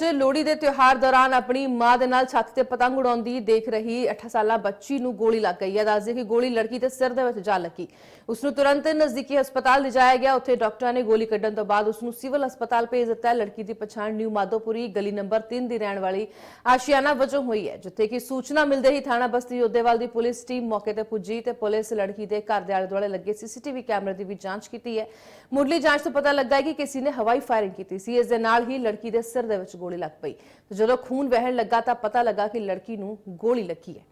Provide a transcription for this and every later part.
ਵਿੱਚ ਲੋਹੜੀ ਦੇ ਤਿਉਹਾਰ ਦੌਰਾਨ ਆਪਣੀ ਮਾਂ ਦੇ ਨਾਲ ਛੱਤ ਤੇ ਪਤੰਗ ਉਡਾਉਂਦੀ ਦੇਖ ਰਹੀ 8 ਸਾਲਾ ਬੱਚੀ ਨੂੰ ਗੋਲੀ ਲੱਗ ਗਈ ਹੈ। ਦੱਸਦੇ ਕਿ ਗੋਲੀ ਲੜਕੀ ਦੇ ਸਿਰ ਦੇ ਵਿੱਚ ਜਾ ਲੱਗੀ। ਉਸ ਨੂੰ ਤੁਰੰਤ ਨਜ਼ਦੀਕੀ ਹਸਪਤਾਲ ਲਿਜਾਇਆ ਗਿਆ। ਉੱਥੇ ਡਾਕਟਰਾਂ ਨੇ ਗੋਲੀ ਕੱਢਣ ਤੋਂ ਬਾਅਦ ਉਸ ਨੂੰ ਸਿਵਲ ਹਸਪਤਾਲ ਭੇਜ ਦਿੱਤਾ ਲੜਕੀ ਦੀ ਪਛਾਣ ਨਿਊ ਮਾਧੋਪੁਰੀ ਗਲੀ ਨੰਬਰ 3 ਦੀ ਰਹਿਣ ਵਾਲੀ ਆਸ਼ੀਆਨਾ ਵਜੋਂ ਹੋਈ ਹੈ, ਜਿੱਥੇ ਕਿ ਸੂਚਨਾ ਮਿਲਦੇ ਹੀ ਥਾਣਾ ਬਸਤੀ ਯੋਧੇਵਾਲ ਦੀ ਪੁਲਿਸ ਟੀਮ ਮੌਕੇ ਤੇ ਪੁੱਜੀ ਤੇ ਪੁਲਿਸ ਲੜਕੀ ਦੇ ਘਰ ਦੇ ਆਲੇ ਦੁਆਲੇ ਲੱਗੇ ਸੀਸੀਟੀਵੀ ਕੈਮਰੇ ਦੀ ਵੀ ਜਾਂਚ ਕੀਤੀ ਹੈ। ਮੁੱਢਲੀ ਜਾਂਚ ਤੋਂ ਪਤਾ ਲੱਗਾ ਹੈ ਕਿ ਕਿਸੇ ਨੇ ਹਵਾਈ ਫਾਇਰਿੰਗ ਕੀਤੀ ਸੀ। ਇਸ ਦੇ ਨਾਲ ਹੀ ਲੜਕੀ ਦੇ ਸਿਰ ਦੇ ਵਿੱਚ ਗੋਲੀ ਲੱਗ ਪਈ। ਜਦੋਂ ਖੂਨ ਵਹਿਣ ਲੱਗਾ ਤਾਂ ਪਤਾ ਲੱਗਾ ਕਿ ਲੜਕੀ ਨੂੰ ਗੋਲੀ ਲੱਗੀ ਹੈ।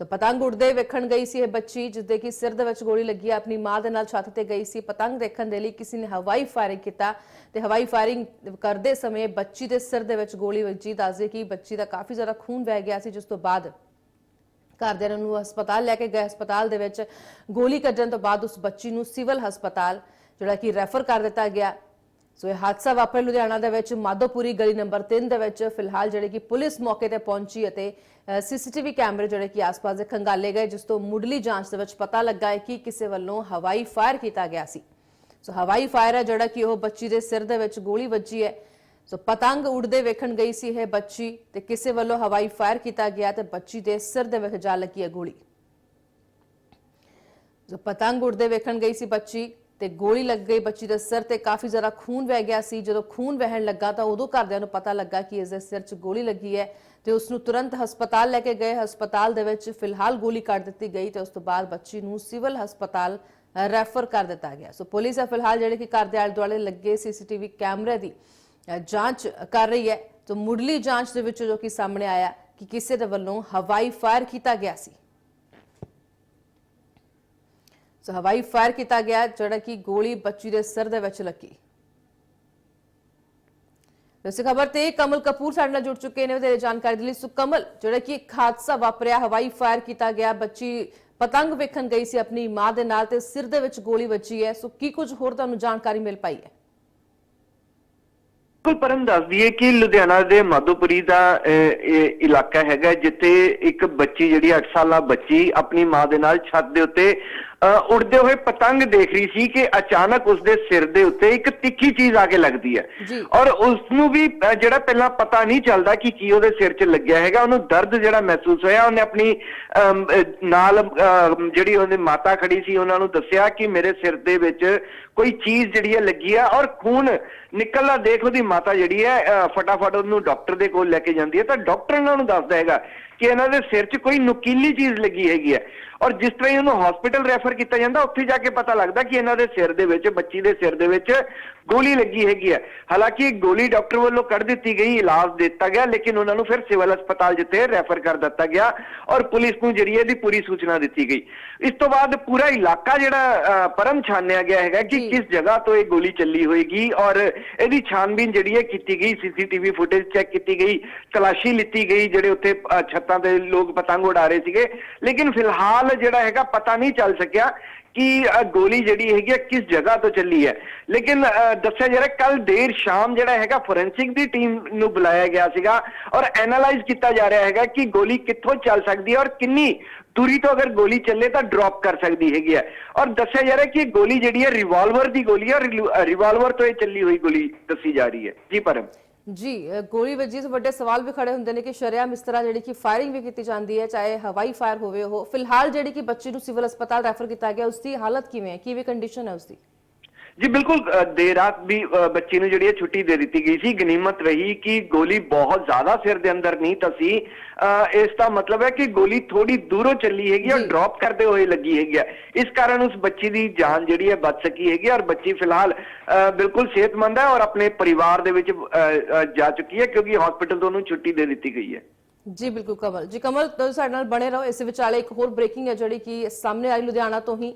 ਸੋ ਪਤੰਗ ਉੜਦੇ ਵੇਖਣ ਗਈ ਸੀ ਇਹ ਬੱਚੀ, ਜਿਸਦੇ ਕਿ ਸਿਰ ਦੇ ਵਿੱਚ ਗੋਲੀ ਲੱਗੀ ਆਪਣੀ ਮਾਂ ਦੇ ਨਾਲ ਛੱਤ ਤੇ ਗਈ ਸੀ। ਪਤੰਗ ਦੇਖਣ ਦੇ ਲਈ ਕਿਸੇ ਨੇ ਹਵਾਈ ਫਾਇਰਿੰਗ ਕੀਤਾ ਤੇ ਹਵਾਈ ਫਾਇਰਿੰਗ ਕਰਦੇ ਸਮੇਂ ਬੱਚੀ ਦੇ ਸਿਰ ਦੇ ਵਿੱਚ ਗੋਲੀ ਵੱਜੀ। ਦੱਸਦੇ ਕਿ ਬੱਚੀ ਦਾ ਕਾਫੀ ਜ਼ਿਆਦਾ ਖੂਨ ਵਹਿ ਗਿਆ ਸੀ, ਜਿਸ ਤੋਂ ਬਾਅਦ ਘਰਦਿਆਂ ਨੂੰ ਹਸਪਤਾਲ ਲੈ ਕੇ ਗਏ। ਹਸਪਤਾਲ ਦੇ ਵਿੱਚ ਗੋਲੀ ਕੱਢਣ ਤੋਂ ਬਾਅਦ ਉਸ ਬੱਚੀ ਨੂੰ ਸਿਵਲ ਹਸਪਤਾਲ, ਜਿਹੜਾ ਕਿ ਰੈਫਰ ਕਰ ਦਿੱਤਾ ਗਿਆ। ਸੋ ਇਹ ਹਾਦਸਾ ਵਾਪਰਿਆ ਲੁਧਿਆਣਾ ਦੇ ਵਿੱਚ, ਮਾਧੋਪੁਰੀ ਗਲੀ ਨੰਬਰ 3 ਦੇ ਵਿੱਚ ਫਿਲਹਾਲ ਜਿਹੜੇ ਕਿ ਪੁਲਿਸ ਮੌਕੇ ਤੇ ਪਹੁੰਚੀ ਅਤੇ ਸੀਸੀਟੀਵੀ ਕੈਮਰੇ ਜਿਹੜੇ ਕਿ ਆਸ-ਪਾਸ ਦੇ ਖੰਗਾਲੇ ਗਏ, ਜਿਸ ਤੋਂ ਮੁੱਢਲੀ ਜਾਂਚ ਦੇ ਵਿੱਚ ਪਤਾ ਲੱਗਾ ਹੈ ਕਿ ਕਿਸੇ ਵੱਲੋਂ ਹਵਾਈ ਫਾਇਰ ਕੀਤਾ ਗਿਆ ਸੀ। ਸੋ ਹਵਾਈ ਫਾਇਰ ਹੈ ਜਿਹੜਾ ਕਿ ਉਹ ਬੱਚੀ ਦੇ ਸਿਰ ਦੇ ਵਿੱਚ ਗੋਲੀ ਵੱਜੀ ਹੈ। ਸੋ ਪਤੰਗ ਉੜਦੇ ਵੇਖਣ ਗਈ ਸੀ ਇਹ ਬੱਚੀ ਤੇ ਕਿਸੇ ਵੱਲੋਂ ਹਵਾਈ ਫਾਇਰ ਕੀਤਾ ਗਿਆ ਤੇ ਬੱਚੀ ਦੇ ਸਿਰ ਦੇ ਵਿੱਚ ਜਾ ਲੱਗੀ ਹੈ ਗੋਲੀ। ਜੋ ਪਤੰਗ ਉੜਦੇ ਵੇਖਣ ਗਈ ਸੀ ਬੱਚੀ। ਤੇ ਗੋਲੀ ਲੱਗ ਗਈ, ਬੱਚੀ ਦੇ ਸਿਰ ਤੇ ਕਾਫੀ ਜ਼ਿਆਦਾ ਖੂਨ ਵਹਿ ਗਿਆ ਸੀ। ਜਦੋਂ ਖੂਨ ਵਹਿਣ ਲੱਗਾ ਤਾਂ ਉਦੋਂ ਘਰਦਿਆਂ ਨੂੰ ਪਤਾ ਲੱਗਾ ਕਿ ਇਸ ਦੇ ਸਿਰ 'ਚ ਗੋਲੀ ਲੱਗੀ ਹੈ ਤੇ ਉਸ ਨੂੰ ਤੁਰੰਤ ਹਸਪਤਾਲ ਲੈ ਕੇ ਗਏ। ਹਸਪਤਾਲ ਦੇ ਵਿੱਚ ਫਿਲਹਾਲ ਗੋਲੀ ਕੱਢ ਦਿੱਤੀ ਗਈ ਤੇ ਉਸ ਤੋਂ ਬਾਅਦ ਬੱਚੀ ਨੂੰ ਸਿਵਲ ਹਸਪਤਾਲ ਰੈਫਰ ਕਰ ਦਿੱਤਾ ਗਿਆ। ਸੋ ਪੁਲਿਸ ਹੈ ਫਿਲਹਾਲ ਜਿਹੜੇ ਕਿ ਘਰ ਦੇ ਆਲੇ ਦੁਆਲੇ ਲੱਗੇ ਸੀਸੀਟੀਵੀ ਕੈਮਰੇ ਦੀ ਜਾਂਚ ਕਰ ਰਹੀ ਹੈ। ਤੇ ਮੁੱਢਲੀ ਜਾਂਚ ਦੇ ਵਿੱਚ ਜੋ ਕਿ ਸਾਹਮਣੇ ਆਇਆ ਕਿ ਕਿਸੇ ਦੇ ਵੱਲੋਂ ਹਵਾਈ ਫਾਇਰ ਕੀਤਾ ਗਿਆ ਸੀ। ਸੋ ਹਵਾਈ ਫਾਇਰ ਕੀਤਾ ਗਿਆ, ਜਿਹੜਾ ਕਿ ਗੋਲੀ ਬੱਚੀ ਦੇ ਸਿਰ ਦੇ ਵਿੱਚ ਲੱਗੀ। ਇਸੇ ਖਬਰ ਤੇ ਕਮਲ ਕਪੂਰ ਸਾਡੇ ਨਾਲ ਜੁੜ ਚੁੱਕੇ ਨੇ, ਉਹਦੇ ਜਾਣਕਾਰੀ ਦੇ ਲਈ ਸੋ ਕਮਲ ਜਿਹੜਾ ਕਿ ਇੱਕ ਹਾਦਸਾ ਵਾਪਰਿਆ, ਹਵਾਈ ਫਾਇਰ ਕੀਤਾ ਗਿਆ, ਬੱਚੀ ਪਤੰਗ ਵੇਖਣ ਗਈ ਸੀ ਆਪਣੀ ਮਾਂ ਦੇ ਨਾਲ ਤੇ ਸਿਰ ਦੇ ਵਿੱਚ ਗੋਲੀ ਵੱਜੀ ਹੈ। ਸੋ ਕੀ ਕੁਝ ਹੋਰ ਤੁਹਾਨੂੰ ਜਾਣਕਾਰੀ ਮਿਲ ਪਾਈ ਹੈ? ਬਿਲਕੁਲ ਪਰਮ ਦੱਸ ਦਈਏ ਕਿ ਲੁਧਿਆਣਾ ਦੇ ਮਾਧੋਪੁਰੀ ਦਾ ਇਹ ਇਲਾਕਾ ਹੈਗਾ ਜਿੱਥੇ ਇੱਕ ਬੱਚੀ ਜਿਹੜੀ 8 ਸਾਲਾ ਬੱਚੀ ਆਪਣੀ ਮਾਂ ਦੇ ਨਾਲ ਛੱਤ ਦੇ ਉੱਤੇ ਉੜਦੇ ਹੋਏ ਪਤੰਗ ਦੇਖ ਰਹੀ ਸੀ ਕਿ ਅਚਾਨਕ ਉਸਦੇ ਸਿਰ ਦੇ ਉੱਤੇ ਇੱਕ ਤਿੱਖੀ ਚੀਜ਼ ਆ ਕੇ ਲੱਗਦੀ ਹੈ। ਔਰ ਉਸ ਨੂੰ ਵੀ ਜਿਹੜਾ ਪਹਿਲਾਂ ਪਤਾ ਨਹੀਂ ਚੱਲਦਾ ਕਿ ਕੀ ਉਹਦੇ ਸਿਰ 'ਚ ਲੱਗਿਆ ਹੈਗਾ ਉਹਨੂੰ ਦਰਦ ਜਿਹੜਾ ਮਹਿਸੂਸ ਹੋਇਆ ਉਹਨੇ ਆਪਣੀ ਨਾਲ ਜਿਹੜੀ ਉਹਦੀ ਮਾਤਾ ਖੜੀ ਸੀ ਉਹਨਾਂ ਨੂੰ ਦੱਸਿਆ ਕਿ ਮੇਰੇ ਸਿਰ ਦੇ ਵਿੱਚ ਕੋਈ ਚੀਜ਼ ਜਿਹੜੀ ਹੈ ਲੱਗੀ ਹੈ ਔਰ ਖੂਨ ਨਿਕਲਦਾ ਦੇਖ ਉਹਦੀ ਮਾਤਾ ਜਿਹੜੀ ਹੈ ਅਹ, ਫਟਾਫਟ ਉਹਨੂੰ ਡਾਕਟਰ ਦੇ ਕੋਲ ਲੈ ਕੇ ਜਾਂਦੀ ਹੈ। ਤਾਂ ਡਾਕਟਰ ਇਹਨਾਂ ਨੂੰ ਦੱਸਦਾ ਹੈਗਾ ਕਿ ਇਹਨਾਂ ਦੇ ਸਿਰ 'ਚ ਕੋਈ ਨੁਕੀਲੀ ਚੀਜ਼ ਲੱਗੀ ਹੈਗੀ ਹੈ। ਔਰ ਜਿਸ ਤਰ੍ਹਾਂ ਹੀ ਉਹਨੂੰ ਹਸਪੀਟਲ ਰੈਫਰ ਕੀਤਾ ਜਾਂਦਾ ਉੱਥੇ ਜਾ ਕੇ ਪਤਾ ਲੱਗਦਾ ਕਿ ਇਹਨਾਂ ਦੇ ਸਿਰ ਦੇ ਵਿੱਚ ਬੱਚੀ ਦੇ ਸਿਰ ਦੇ ਵਿੱਚ ਗੋਲੀ ਲੱਗੀ ਹੈਗੀ ਹੈ। ਹਾਲਾਂਕਿ ਗੋਲੀ ਡਾਕਟਰ ਵੱਲੋਂ ਕੱਢ ਦਿੱਤੀ ਗਈ ਇਲਾਜ ਦਿੱਤਾ ਗਿਆ ਲੇਕਿਨ ਉਹਨਾਂ ਨੂੰ ਫਿਰ ਸਿਵਲ ਹਸਪਤਾਲ ਜਿੱਥੇ ਰੈਫਰ ਕਰ ਦਿੱਤਾ ਗਿਆ ਔਰ ਪੁਲਿਸ ਨੂੰ ਜਿਹੜੀ ਇਹਦੀ ਪੂਰੀ ਸੂਚਨਾ ਦਿੱਤੀ ਗਈ। ਇਸ ਤੋਂ ਬਾਅਦ ਪੂਰਾ ਇਲਾਕਾ ਜਿਹੜਾ ਪਰਮ ਛਾਨਿਆ ਗਿਆ ਹੈਗਾ ਕਿ। ਕਿਸ ਜਗ੍ਹਾ ਤੋਂ ਇਹ ਗੋਲੀ ਚੱਲੀ ਹੋਏਗੀ ਔਰ ਇਹਦੀ ਛਾਨਬੀਨ ਜਿਹੜੀ ਹੈ ਕੀਤੀ ਗਈ ਸੀਸੀਟੀਵੀ ਫੁਟੇਜ ਚੈੱਕ ਕੀਤੀ ਗਈ ਤਲਾਸ਼ੀ ਲਿੱਤੀ ਗਈ ਜਿਹੜੇ ਉੱਥੇ ਅਹ, ਛੱਤਾਂ ਤੇ ਲੋਕ ਪਤੰਗ ਉਡਾ ਰਹੇ ਸੀਗੇ। ਲੇਕਿਨ ਫਿਲਹਾਲ ਜਿਹੜਾ ਹੈਗਾ ਪਤਾ ਨਹੀਂ ਚੱਲ ਸਕਿਆ ਕਿ ਅਹ, ਗੋਲੀ ਜਿਹੜੀ ਹੈਗੀ ਹੈ ਕਿਸ ਜਗ੍ਹਾ ਤੋਂ ਚੱਲੀ ਹੈ। ਲੇਕਿਨ ਅਹ, ਦੱਸਿਆ ਜਾ ਰਿਹਾ ਕੱਲ ਦੇਰ ਸ਼ਾਮ ਜਿਹੜਾ ਹੈਗਾ ਫੋਰੈਂਸਿਕ ਦੀ ਟੀਮ ਨੂੰ ਬੁਲਾਇਆ ਗਿਆ ਸੀਗਾ ਔਰ ਐਨਾਲਾਈਜ਼ ਕੀਤਾ ਜਾ ਰਿਹਾ ਹੈਗਾ ਕਿ ਗੋਲੀ ਕਿੱਥੋਂ ਚੱਲ ਸਕਦੀ ਹੈ ਔਰ ਕਿੰਨੀ ਦੂਰੀ ਤੋਂ ਅਗਰ ਗੋਲੀ ਚੱਲੇ ਤਾਂ ਡ੍ਰੌਪ ਕਰ ਸਕਦੀ ਹੈਗੀ ਹੈ। ਔਰ ਦੱਸਿਆ ਜਾ ਰਿਹਾ ਕਿ ਇਹ ਗੋਲੀ ਜਿਹੜੀ ਹੈ ਰਿਵਾਲਵਰ ਦੀ ਗੋਲੀ ਹੈ ਔਰ ਰਿਵਾਲਵਰ ਤੋਂ ਇਹ ਚੱਲੀ ਹੋਈ ਗੋਲੀ ਦੱਸੀ ਜਾ ਰਹੀ ਹੈ। ਜੀ ਪਰਮ। ਜੀ ਗੋਲੀ ਵੱਜੀ ਤੋਂ ਵੱਡੇ ਸਵਾਲ ਵੀ ਖੜੇ ਹੁੰਦੇ ਨੇ ਕਿ ਸ਼ਰਿਆਮ ਇਸ ਤਰ੍ਹਾਂ ਜਿਹੜੀ ਕਿ ਫਾਇਰਿੰਗ ਵੀ ਕੀਤੀ ਜਾਂਦੀ ਹੈ, ਚਾਹੇ ਹਵਾਈ ਫਾਇਰ ਹੋਵੇ ਉਹ, ਫਿਲਹਾਲ ਜਿਹੜੀ ਕਿ ਬੱਚੀ ਨੂੰ ਸਿਵਲ ਹਸਪਤਾਲ ਰੈਫਰ ਕੀਤਾ ਗਿਆ ਉਸ ਦੀ ਹਾਲਤ ਕਿਵੇਂ ਹੈ? ਕਿਵੇਂ ਕੰਡੀਸ਼ਨ ਹੈ ਉਸ ਦੀ ਜੀ ਬਿਲਕੁਲ ਦੇਰ ਰਾਤ ਵੀ ਬੱਚੀ ਨੂੰ ਜਿਹੜੀ ਹੈ ਛੁੱਟੀ ਦੇ ਦਿੱਤੀ ਗਈ ਸੀ ਗਨੀਮਤ ਰਹੀ ਕਿ ਗੋਲੀ ਬਹੁਤ ਜ਼ਿਆਦਾ ਸਿਰ ਦੇ ਅੰਦਰ ਨਹੀਂ ਤਸੀ ਇਸ ਦਾ ਮਤਲਬ ਹੈ ਕਿ ਗੋਲੀ ਥੋੜੀ ਦੂਰੋਂ ਚੱਲੀ ਹੈਗੀ ਔਰ। ਡ੍ਰੌਪ ਕਰਦੇ ਹੋਏ ਲੱਗੀ ਹੈਗੀ ਇਸ ਕਾਰਨ ਉਸ ਬੱਚੀ ਦੀ ਜਾਨ ਜਿਹੜੀ ਹੈ ਬਚ ਸਕੀ ਹੈਗੀ ਔਰ ਬੱਚੀ ਫਿਲਹਾਲ ਬਿਲਕੁਲ ਸਿਹਤਮੰਦ ਹੈ ਔਰ ਆਪਣੇ ਪਰਿਵਾਰ ਦੇ ਵਿੱਚ ਜਾ ਚੁੱਕੀ ਹੈ ਕਿਉਂਕਿ ਹਸਪੀਟਲ ਤੋਂ ਉਹਨੂੰ ਛੁੱਟੀ ਦੇ ਦਿੱਤੀ ਗਈ ਹੈ। ਜੀ ਬਿਲਕੁਲ ਕਮਲ। ਜੀ ਕਮਲ ਤੁਸੀਂ ਸਾਡੇ ਨਾਲ ਬਣੇ ਰਹੋ। ਇਸ ਵਿਚਾਲੇ ਇੱਕ ਹੋਰ ਬ੍ਰੇਕਿੰਗ ਹੈ ਜਿਹੜੀ ਕਿ ਸਾਹਮਣੇ ਆਈ ਲੁਧਿਆਣਾ ਤੋਂ ਹੀ।